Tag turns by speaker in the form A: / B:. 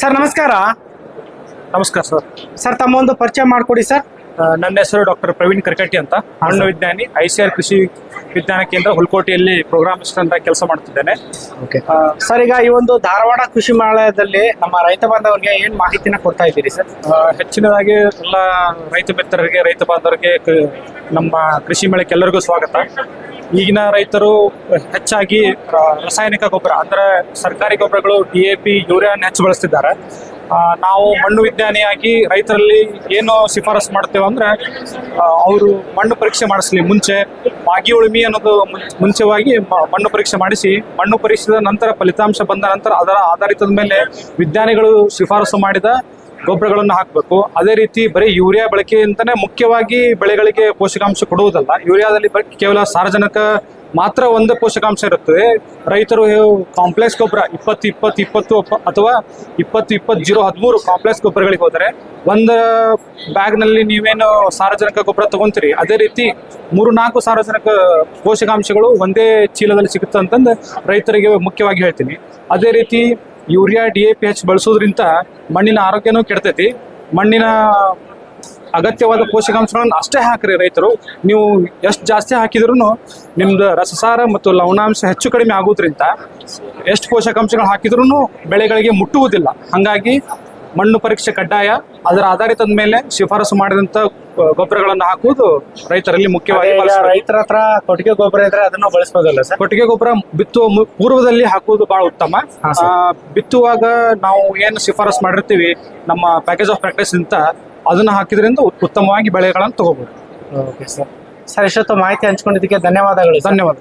A: Sir ನಮಸ್ಕಾರ.
B: ನಮಸ್ಕಾರ sir.
A: Sir ತಮ್ಮ ಒಂದು ಪರಿಚಯ ಮಾಡಿಕೊಡಿ ಸರ್.
B: ನನ್ನ ಹೆಸರು ಡಾಕ್ಟರ್ ಪ್ರವೀಣ್ ಕರ್ಕಟ್ಟಿ ಅಂತ. ಹಣ್ಣು ವಿಜ್ಞಾನಿ ಐ ಸಿ ಆರ್ ಕೃಷಿ ವಿಜ್ಞಾನ ಕೇಂದ್ರ ಹುಲ್ಕೋಟೆಯಲ್ಲಿ ಪ್ರೋಗ್ರಾಮಿಸ್ಟ್ ಅಂತ ಕೆಲಸ ಮಾಡ್ತಿದ್ದೇನೆ.
A: ಸರ್ ಈಗ ಈ ಒಂದು ಧಾರವಾಡ ಕೃಷಿ ಮೇಳದಲ್ಲಿ ನಮ್ಮ ರೈತ ಬಾಂಧವರಿಗೆ ಏನ್ ಮಾಹಿತಿನ ಕೊಡ್ತಾ ಇದ್ದೀರಿ ಸರ್?
B: ಹೆಚ್ಚಿನದಾಗಿ ಎಲ್ಲ ರೈತ ಮಿತ್ರರಿಗೆ ರೈತ ಬಾಂಧವರಿಗೆ ನಮ್ಮ ಕೃಷಿ ಮೇಳಕ್ಕೆ ಎಲ್ಲರಿಗೂ ಸ್ವಾಗತ. ಈಗಿನ ರೈತರು ಹೆಚ್ಚಾಗಿ ರಾಸಾಯನಿಕ ಗೊಬ್ಬರ ಅಂದ್ರೆ ಸರ್ಕಾರಿ ಗೊಬ್ಬರಗಳು ಡಿ ಎ ಪಿ ಯೂರಿಯಾನ ಹೆಚ್ಚು ಬಳಸ್ತಿದ್ದಾರೆ. ನಾವು ಮಣ್ಣು ವಿಜ್ಞಾನಿಯಾಗಿ ರೈತರಲ್ಲಿ ಏನು ಶಿಫಾರಸು ಮಾಡ್ತೇವೆ ಅಂದ್ರೆ ಅವರು ಮಣ್ಣು ಪರೀಕ್ಷೆ ಮಾಡಿಸ್ಲಿ ಮುಂಚೆ. ಮಾಗಿ ಉಳುಮಿ ಅನ್ನೋದು ಮುಂಚೆವಾಗಿ ಮಣ್ಣು ಪರೀಕ್ಷೆ ಮಾಡಿಸಿ, ಮಣ್ಣು ಪರೀಕ್ಷೆದ ನಂತರ ಫಲಿತಾಂಶ ಬಂದ ನಂತರ ಅದರ ಆಧಾರಿತದ ಮೇಲೆ ವಿಜ್ಞಾನಿಗಳು ಶಿಫಾರಸು ಮಾಡಿದ ಗೊಬ್ಬರಗಳನ್ನು ಹಾಕಬೇಕು. ಅದೇ ರೀತಿ ಬರೀ ಯೂರಿಯಾ ಬಳಕೆಯಿಂದನೇ ಮುಖ್ಯವಾಗಿ ಬೆಳೆಗಳಿಗೆ ಪೋಷಕಾಂಶ ಕೊಡುವುದಲ್ಲ. ಯೂರಿಯಾದಲ್ಲಿ ಕೇವಲ ಸಾರಜನಕ ಮಾತ್ರ ಒಂದೇ ಪೋಷಕಾಂಶ ಇರುತ್ತದೆ. ರೈತರು ಕಾಂಪ್ಲೆಕ್ಸ್ ಗೊಬ್ಬರ ಇಪ್ಪತ್ತು ಇಪ್ಪತ್ತು ಇಪ್ಪತ್ತು ಅಥವಾ ಇಪ್ಪತ್ತು ಇಪ್ಪತ್ತು, ಜೀರೋ, ಹದಿಮೂರು ಕಾಂಪ್ಲೆಕ್ಸ್ ಗೊಬ್ಬರಗಳಿಗೆ ಹೋದರೆ ಒಂದು ಬ್ಯಾಗ್ನಲ್ಲಿ ನೀವೇನು ಸಾರ್ವಜನಿಕ ಗೊಬ್ಬರ ತಗೊಂತೀರಿ. ಅದೇ ರೀತಿ ಮೂರು, ನಾಲ್ಕು ಸಾರ್ವಜನಿಕ ಪೋಷಕಾಂಶಗಳು ಒಂದೇ ಚೀಲದಲ್ಲಿ ಸಿಗುತ್ತೆ ಅಂತಂದು ರೈತರಿಗೆ ಮುಖ್ಯವಾಗಿ ಹೇಳ್ತೀನಿ. ಅದೇ ರೀತಿ urea, D A P H ಬಳಸೋದ್ರಿಂದ ಮಣ್ಣಿನ ಆರೋಗ್ಯನೂ ಕೆಡ್ತೈತಿ. ಮಣ್ಣಿನ ಅಗತ್ಯವಾದ ಪೋಷಕಾಂಶಗಳನ್ನು ಅಷ್ಟೇ ಹಾಕ್ರಿ ರೈತರು. ನೀವು ಎಷ್ಟು ಜಾಸ್ತಿ ಹಾಕಿದ್ರು ನಿಮ್ದು ರಸಸಾರ ಮತ್ತು ಲವಣಾಂಶ ಹೆಚ್ಚು ಕಡಿಮೆ ಆಗೋದ್ರಿಂದ ಎಷ್ಟು ಪೋಷಕಾಂಶಗಳು ಹಾಕಿದ್ರು ಬೆಳೆಗಳಿಗೆ ಮುಟ್ಟುವುದಿಲ್ಲ. ಹಾಗಾಗಿ ಮಣ್ಣು ಪರೀಕ್ಷೆ ಕಡ್ಡಾಯ ಅದರ ಆಧಾರಿತದ ಮೇಲೆ ಶಿಫಾರಸು ಮಾಡಿದಂತ ಗೊಬ್ಬರಗಳನ್ನು ಹಾಕುವುದು ರೈತರಲ್ಲಿ ಮುಖ್ಯವಾಗಿ.
A: ರೈತರ ಹತ್ರ ಕೊಟ್ಟಿಗೆ ಗೊಬ್ಬರ ಇದ್ರೆ ಅದನ್ನ ಬಳಸ್ಬೋದಲ್ಲ ಸರ್?
B: ಕೊಟ್ಟಿಗೆ ಗೊಬ್ಬರ ಬಿತ್ತುವ ಪೂರ್ವದಲ್ಲಿ ಹಾಕುವುದು ಬಹಳ ಉತ್ತಮ. ಬಿತ್ತುವಾಗ ನಾವು ಏನು ಶಿಫಾರಸು ಮಾಡಿರ್ತೀವಿ ನಮ್ಮ ಪ್ಯಾಕೇಜ್ ಆಫ್ ಪ್ರಾಕ್ಟೀಸ್ ಅಂತ ಅದನ್ನ ಹಾಕಿದ್ರಿಂದ ಉತ್- ಉತ್ತಮವಾಗಿ ಬೆಳೆಗಳನ್ನು ತಗೋಬಹುದು
A: ಓಕೆ ಸರ್ ಸರ್ ಇಷ್ಟೊತ್ತು ಮಾಹಿತಿ ಹಂಚ್ಕೊಂಡಿದ್ದಕ್ಕೆ ಧನ್ಯವಾದಗಳು ಸರ್.
B: ಧನ್ಯವಾದ